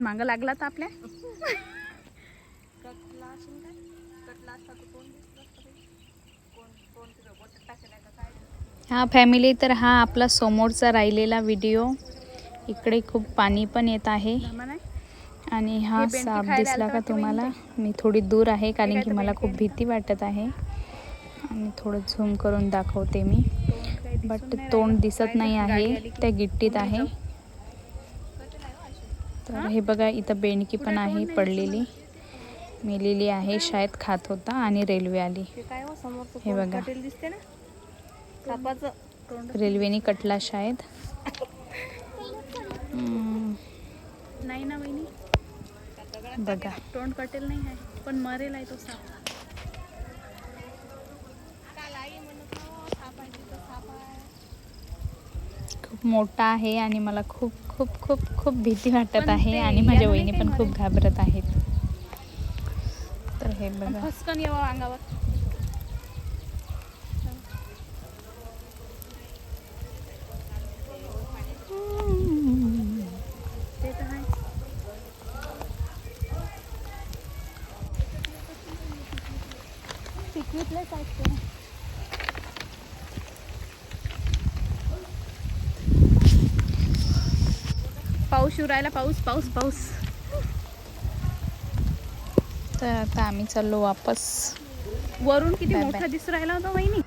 मागं लागला तर आपल्या? हा फॅमिली तर हा आपला समोरचा राहिलेला व्हिडिओ इकडे खूप पाणी पण येत आहे. आणि हा साप दिसला का तुम्हाला? मी थोडी दूर आहे कारण की मला खूप भीती वाटत आहे. आणि थोडं झूम करून दाखवते मी. बट तोंड दिसत नाही आहे. त्या गिट्टीत आहे. तर हे बघा इथं बेंडकी पण आहे पडलेली. मेलेली आहे शाळेत खात होता आणि रेल्वे आली. काय हो हे बघा. रेल्वेने कटला शाळेत. नाही ना वहिनी? बघा. तोंड कटेल नाही आहे पण मरेल आहे तो साप. खूप मोठा आहे आणि मला खूप खूप खूप खूप भीती वाटत आहे आणि माझ्या वहिनी पण खूप घाबरत आहेत. तर हे बघा. अंगावर. तर आहे पिकवितलेच आहेत ते. पाऊस येऊ राहिला पाऊस पाऊस पाऊस. तर आता आम्ही चाललो वापस. वरून किती मोठा दिसू राहिला होता वहिनी?